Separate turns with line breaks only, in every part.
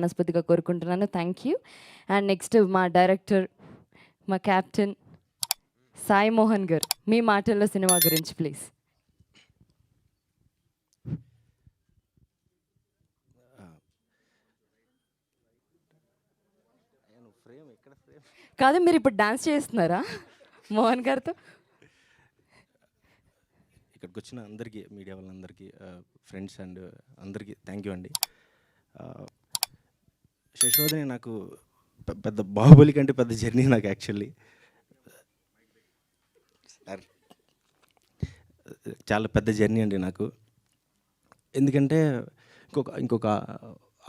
మనస్ఫూర్తిగా కోరుకుంటున్నాను. Thank you and next మా డైరెక్టర్ మా క్యాప్టెన్ సాయి మోహన్ గారు మీ మాటల్లో సినిమా గురించి ప్లీజ్ కాదు మీరు ఇప్పుడు డాన్స్ చేస్తున్నారా? మోహన్ గారితో?
ఇక్కడికి వచ్చిన అందరికీ మీడియా వాళ్ళందరికీ uh, ఫ్రెండ్స్ అండ్ uh, అందరికీ థ్యాంక్ యూ అండి. Uh, ఆ, శశోధని నాకు పెద్ద బాహుబలి కంటే పెద్ద జర్నీ నాకు యాక్చువల్లీ. చాలా పెద్ద జర్నీ అండి నాకు. ఎందుకంటే ఇంకొక ఇంకొక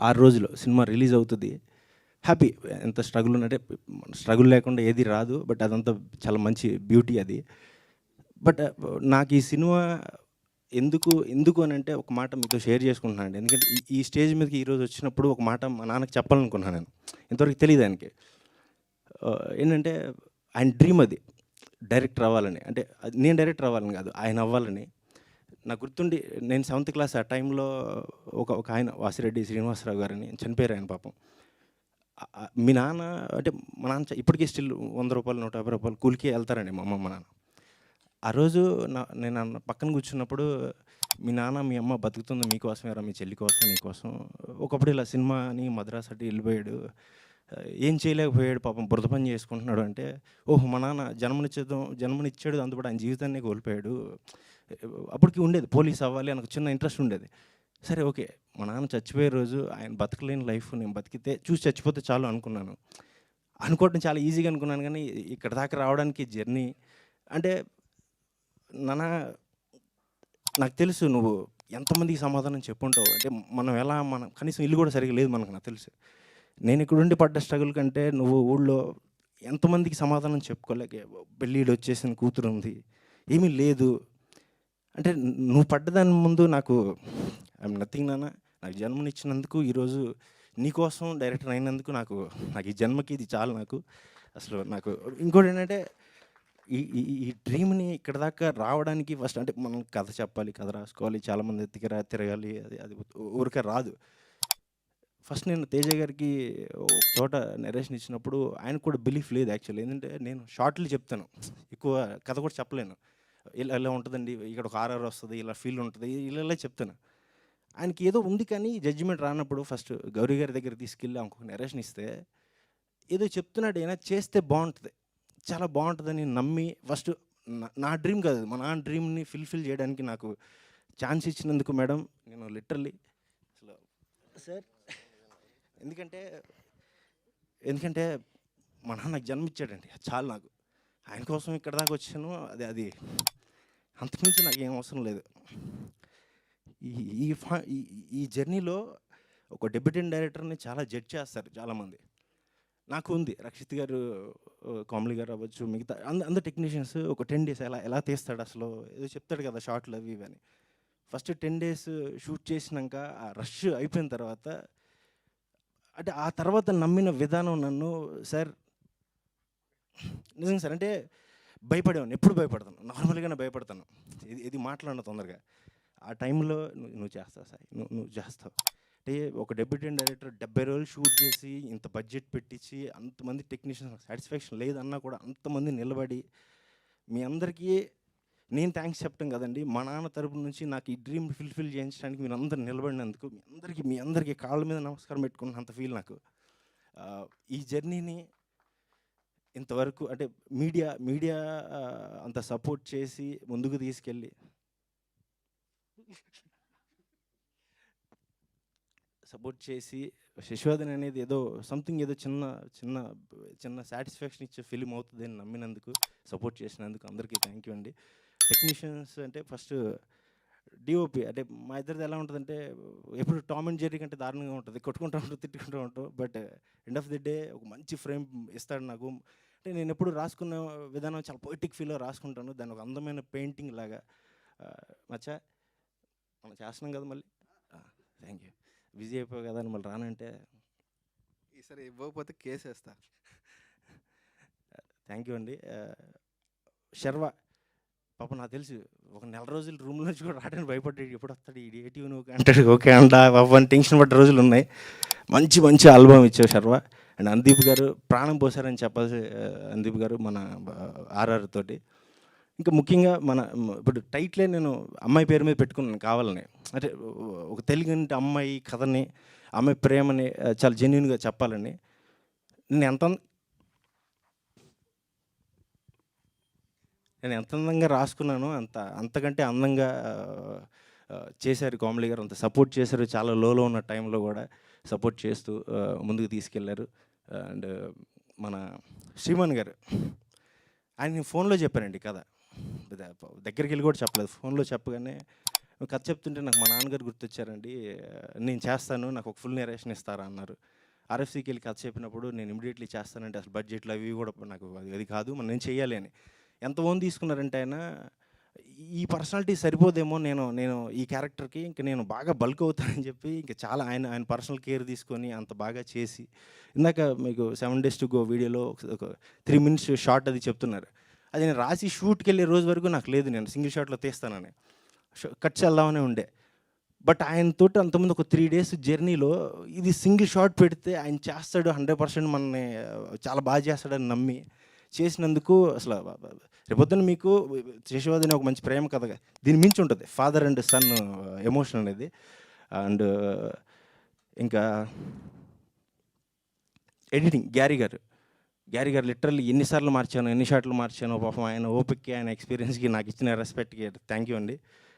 ఆరు రోజులు సినిమా రిలీజ్ అవుతుంది. హ్యాపీ. ఎంత స్ట్రగుల్ ఉన్నట్టే స్ట్రగుల్ లేకుండా ఏది రాదు బట్ అదంతా చాలా మంచి బ్యూటీ అది. బట్ నాకు ఈ సినిమా ఎందుకు ఎందుకు అని అంటే ఒక మాట మీతో షేర్ చేసుకుంటున్నాను ఎందుకంటే ఈ- స్టేజ్ మీదకి ఈరోజు వచ్చినప్పుడు ఒక మాట మా నాన్నకి చెప్పాలనుకున్నాను నేను. ఇంతవరకు తెలియదు ఆయనకి. ఏంటంటే ఆయన డ్రీమ్ అది. డైరెక్టర్ అవ్వాలని అంటే నేను డైరెక్టర్ అవ్వాలని కాదు ఆయన అవ్వాలని. నాకు గుర్తుండి నేను సెవెంత్ క్లాస్ ఆ టైంలో ఒక ఒక ఆయన వాసిరెడ్డి శ్రీనివాసరావు గారని చనిపోయారు ఆయన పాపం. మీ నాన్న అంటే మా నాన్న ఇప్పటికీ స్టిల్ వంద రూపాయలు నూట యాభై రూపాయలు కూలికి వెళ్తారండి మా అమ్మ మా నాన్న. ఆ రోజు నా నేను అన్న పక్కన కూర్చున్నప్పుడు మీ నాన్న మీ అమ్మ బతుకుతుంది మీకోసమేరా మీ చెల్లి కోసం నీకోసం ఒకప్పుడు ఇలా సినిమాని మద్రాస్ అటు వెళ్ళిపోయాడు. ఏం చేయలేకపోయాడు పాపం బురద పని చేసుకుంటున్నాడు అంటే ఓహో మా నాన్న జన్మనిచ్చేద్దాం జన్మనిచ్చాడు అందుకు ఆయన జీవితాన్ని కోల్పోయాడు. అప్పటికి ఉండేది పోలీస్ అవ్వాలి అని ఒక చిన్న ఇంట్రెస్ట్ ఉండేది. సరే ఓకే మా నాన్న చచ్చిపోయే రోజు ఆయన బతకలేని లైఫ్ నేను బతికితే చూసి చచ్చిపోతే చాలు అనుకున్నాను. అనుకోవడం చాలా ఈజీగా అనుకున్నాను కానీ ఇక్కడ దాకా రావడానికి జర్నీ అంటే నాన్న నాకు తెలుసు నువ్వు ఎంతమందికి సమాధానం చెప్పుంటావు. అంటే మనం ఎలా మనం కనీసం ఇల్లు కూడా సరిగ్గా లేదు మనకు నాకు తెలుసు. నేను ఇక్కడుండి పడ్డ స్ట్రగుల్ కంటే నువ్వు ఊళ్ళో ఎంతమందికి సమాధానం చెప్పుకోలేక పెళ్ళిళ్ళు వచ్చేసిన కూతురు ఉంది. ఏమీ లేదు. అంటే నువ్వు పడ్డదాని ముందు నాకు ఐఎమ్ నథింగ్ నాన్న నాకు జన్మనిచ్చినందుకు ఈరోజు నీకోసం డైరెక్టర్ అయినందుకు నాకు నాకు ఈ జన్మకి ఇది చాలు నాకు. అసలు నాకు ఇంకోటి ఏంటంటే ఈ ఈ ఈ డ్రీమ్ని ఇక్కడ దాకా రావడానికి ఫస్ట్ అంటే మనం కథ చెప్పాలి కథ రాసుకోవాలి చాలామంది దగ్గర తిరగాలి అది అది ఊరికే రాదు. ఫస్ట్ నేను తేజ గారికి ఒక చోట నరేషన్ ఇచ్చినప్పుడు ఆయన కూడా బిలీఫ్ లేదు యాక్చువల్లీ ఏంటంటే నేను షార్ట్లు చెప్తాను. ఎక్కువ కథ కూడా చెప్పలేను. ఇలా ఇలా ఉంటుందండి ఇక్కడ ఒక ఆర్ఆర్ వస్తుంది ఇలా ఫీల్ ఉంటుంది ఇలా ఇలా చెప్తాను. ఆయనకి ఏదో ఉంది కానీ జడ్జిమెంట్ రానప్పుడు ఫస్ట్ గౌరీ గారి దగ్గర తీసుకెళ్ళి ఇంకొక నరేషన్ ఇస్తే ఏదో చెప్తున్నాడు అయినా చేస్తే బాగుంటుంది. చాలా బాగుంటుందని నమ్మి ఫస్ట్ నా- నా డ్రీమ్ కాదు మా నాన్న డ్రీమ్ని ఫిల్ఫిల్ చేయడానికి నాకు ఛాన్స్ ఇచ్చినందుకు మేడం. నేను లిటరల్లీ అసలు సార్. ఎందుకంటే ఎందుకంటే మా నాన్న నాకు జన్మిచ్చాడండి చాలు నాకు. ఆయన కోసం ఇక్కడ దాకా వచ్చాను అది అది అంతకుమించి నాకు ఏం అవసరం లేదు. ఈ ఈ జర్నీలో ఒక డెబ్యూటెంట్ డైరెక్టర్ని చాలా జడ్జ్ చేస్తారు చాలామంది. నాకు ఉంది రక్షిత్ గారు ఆ, గారు అవ్వచ్చు మిగతా అంద అందరు టెక్నీషియన్స్ ఒక టెన్ డేస్ ఎలా ఎలా తీస్తాడు అసలు? ఏదో చెప్తాడు కదా షార్ట్లు అవి ఇవి అని. ఫస్ట్ టెన్ డేస్ షూట్ చేసినాక ఆ రష్ అయిపోయిన తర్వాత అంటే ఆ తర్వాత నమ్మిన విధానం నన్ను సార్ నిజంగా సార్ అంటే భయపడేవాడిని ఎప్పుడు భయపడతాను? నార్మల్గానే భయపడతాను. ఇది ఇది మాట్లాడిన తొందరగా. ఆ టైంలో నువ్వు నువ్వు చేస్తావు సార్ నువ్వు నువ్వు చేస్తావు. అంటే ఒక డెప్యూటీ డైరెక్టర్ డెబ్బై రోజులు షూట్ చేసి ఇంత బడ్జెట్ పెట్టించి అంతమంది టెక్నీషియన్ సాటిస్ఫాక్షన్ లేదన్నా కూడా అంతమంది నిలబడి మీ అందరికీ నేను థ్యాంక్స్ చెప్పడం కదండి. మా నాన్న తరపు నుంచి నాకు ఈ డ్రీమ్ ఫుల్ఫిల్ చేయించడానికి మీరు అందరు నిలబడినందుకు మీ అందరికీ మీ అందరికీ కాళ్ళ మీద నమస్కారం పెట్టుకున్నంత ఫీల్ నాకు. ఈ జర్నీని ఇంతవరకు అంటే మీడియా మీడియా అంత సపోర్ట్ చేసి ముందుకు తీసుకెళ్ళి. సపోర్ట్ చేసి శశివర్ధన్ అనేది ఏదో సంథింగ్ ఏదో చిన్న చిన్న చిన్న సాటిస్ఫాక్షన్ ఇచ్చే ఫిలిం అవుతుంది అని నమ్మినందుకు సపోర్ట్ చేసినందుకు అందరికీ థ్యాంక్ యూ అండి. టెక్నీషియన్స్ అంటే ఫస్ట్ డిఓపి అంటే మా ఇద్దరిది ఎలా ఉంటుందంటే ఎప్పుడు టామ్ అండ్ జెర్రీ కంటే దారుణంగా ఉంటుంది. కొట్టుకుంటూ ఉంటాం తిట్టుకుంటూ ఉంటాం. But end of the day ఒక మంచి ఫ్రేమ్ ఇస్తాడు నాకు. అంటే నేను ఎప్పుడు రాసుకున్న విధానం చాలా పొయిటిక్ ఫీల్లో రాసుకుంటాను. దాని ఒక అందమైన పెయింటింగ్ లాగా. మచ్చా మనం చేస్తున్నాం కదా మళ్ళీ? థ్యాంక్ యూ బిజీ అయిపోయావు కదా అని మళ్ళీ రానంటే
ఈసారి ఇవ్వకపోతే కేసు వేస్తా
థ్యాంక్ యూ అండి. శర్వ పాప నాకు తెలుసు ఒక నెల రోజులు రూమ్ నుంచి కూడా రావడానికి భయపడ్డాడు. ఎప్పుడు వస్తాడు ఈ ఏటీవ్ నువ్వు అంటాడు. ఓకే అంట పాప అని టెన్షన్ పడ్డ రోజులు ఉన్నాయి. మంచి మంచి ఆల్బమ్ ఇచ్చావు శర్వ. అండ్ అందీప్ గారు ప్రాణం పోసారని చెప్పాల్సి అందీప్ గారు మన ఆర్ఆర్ తోటి. ఇంకా ముఖ్యంగా మన ఇప్పుడు టైట్లే నేను అమ్మాయి పేరు మీద పెట్టుకున్నాను కావాలని. అంటే ఒక తెలుగు అమ్మాయి కథని అమ్మాయి ప్రేమని చాలా జెన్యున్గా చెప్పాలని. నేను ఎంత నేను ఎంత అందంగా రాసుకున్నాను అంత అంతకంటే అందంగా చేశారు కోమలి గారు. అంత సపోర్ట్ చేశారు. చాలా లోలో ఉన్న టైంలో కూడా సపోర్ట్ చేస్తూ ముందుకు తీసుకెళ్ళారు. అండ్ మన శ్రీమాన్ గారు. ఆయన నేను ఫోన్లో చెప్పానండి కథ. దగ్గరికి వెళ్ళి కూడా చెప్పలేదు. ఫోన్లో చెప్పగానే కథ చెప్తుంటే నాకు మా నాన్నగారు గుర్తొచ్చారండి. నేను చేస్తాను నాకు ఒక ఫుల్ నెరేషన్ ఇస్తారా అన్నారు. ఆర్ఎఫ్సీకి వెళ్ళి కథ చెప్పినప్పుడు నేను ఇమీడియట్లీ చేస్తానంటే అసలు బడ్జెట్లు అవి కూడా నాకు అది అది కాదు మనం నేను చేయాలి అని. ఎంత ఓన్ తీసుకున్నారంటే ఆయన ఈ పర్సనాలిటీ సరిపోదేమో నేను నేను ఈ క్యారెక్టర్కి ఇంకా నేను బాగా బల్క్ అవుతానని చెప్పి ఇంకా చాలా ఆయన ఆయన పర్సనల్ కేర్ తీసుకొని అంత బాగా చేసి ఇందాక మీకు సెవెన్ డేస్ టు గో వీడియోలో ఒక త్రీ మినిట్స్ షార్ట్ అది చెప్తున్నారు. అది నేను రాసి షూట్కి వెళ్ళే రోజు వరకు నాకు లేదు నేను సింగిల్ షాట్లో తీస్తానని. కట్ చేద్దామనే ఉండే. బట్ ఆయనతో అంతకుముందు ఒక త్రీ డేస్ జర్నీలో ఇది సింగిల్ షాట్ పెడితే ఆయన చేస్తాడు హండ్రెడ్ పర్సెంట్ మనని చాలా బాగా చేస్తాడని నమ్మి చేసినందుకు అసలు రేపొద్దున మీకు శశివాద్ ఒక మంచి ప్రేమ కథ దీని మించి ఉంటుంది. ఫాదర్ అండ్ సన్ ఎమోషన్ అనేది. అండ్ ఇంకా editing Garry garu. Garry garu literally ఎన్నిసార్లు మార్చాను ఎన్ని షాట్లు మార్చాను పాపం ఆయన ఓపిక్కి ఆయన ఎక్స్పీరియన్స్కి నాకు ఇచ్చిన రెస్పెక్ట్కి థ్యాంక్ యూ అండి.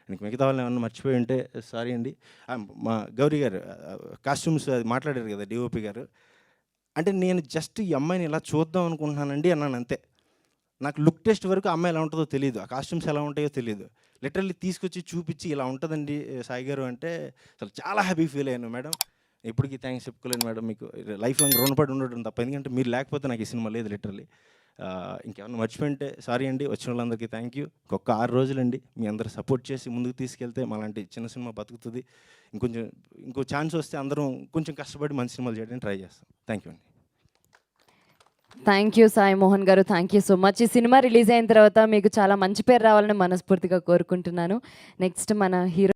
నీకు మిగతా వాళ్ళు ఏమన్నా మర్చిపోయి ఉంటే సారీ అండి. మా గౌరీ గారు కాస్ట్యూమ్స్ అది మాట్లాడారు కదా డిఓపి గారు. అంటే నేను జస్ట్ ఈ అమ్మాయిని ఇలా చూద్దాం అనుకుంటున్నానండి అన్నాను అంతే. నాకు లుక్ టెస్ట్ వరకు అమ్మాయి ఎలా ఉంటుందో తెలియదు ఆ కాస్ట్యూమ్స్ ఎలా ఉంటాయో తెలియదు లిటరల్లీ తీసుకొచ్చి చూపించి ఇలా ఉంటుందండి సాయి గారు అంటే అసలు చాలా హ్యాపీ ఫీల్ అయ్యాను మేడం. ఇప్పటికీ థ్యాంక్స్ చెప్పుకోలేను మేడం. మీకు లైఫ్ లాంగ్ రుణపడి ఉండడం తప్ప. ఎందుకంటే మీరు లేకపోతే నాకు ఈ సినిమా లేదు లిటరలీ ఇంకేమన్నా మర్చిపోయింటే సారీ అండి. వచ్చిన వాళ్ళందరికీ థ్యాంక్ యూ. ఇంకొక ఆరు రోజులండి. మీ అందరూ సపోర్ట్ చేసి ముందుకు తీసుకెళ్తే మాలాంటి చిన్న సినిమా బతుకుతుంది. ఇంకొంచెం ఇంకో ఛాన్స్ వస్తే అందరం కొంచెం కష్టపడి మంచి సినిమాలు చేయడానికి ట్రై చేస్తాం. థ్యాంక్ యూ అండి.
Thank you Sai Mohan garu. Thank you so much. ఈ సినిమా రిలీజ్ అయిన తర్వాత మీకు చాలా మంచి పేరు రావాలని మనస్ఫూర్తిగా కోరుకుంటున్నాను. నెక్స్ట్ మన హీరో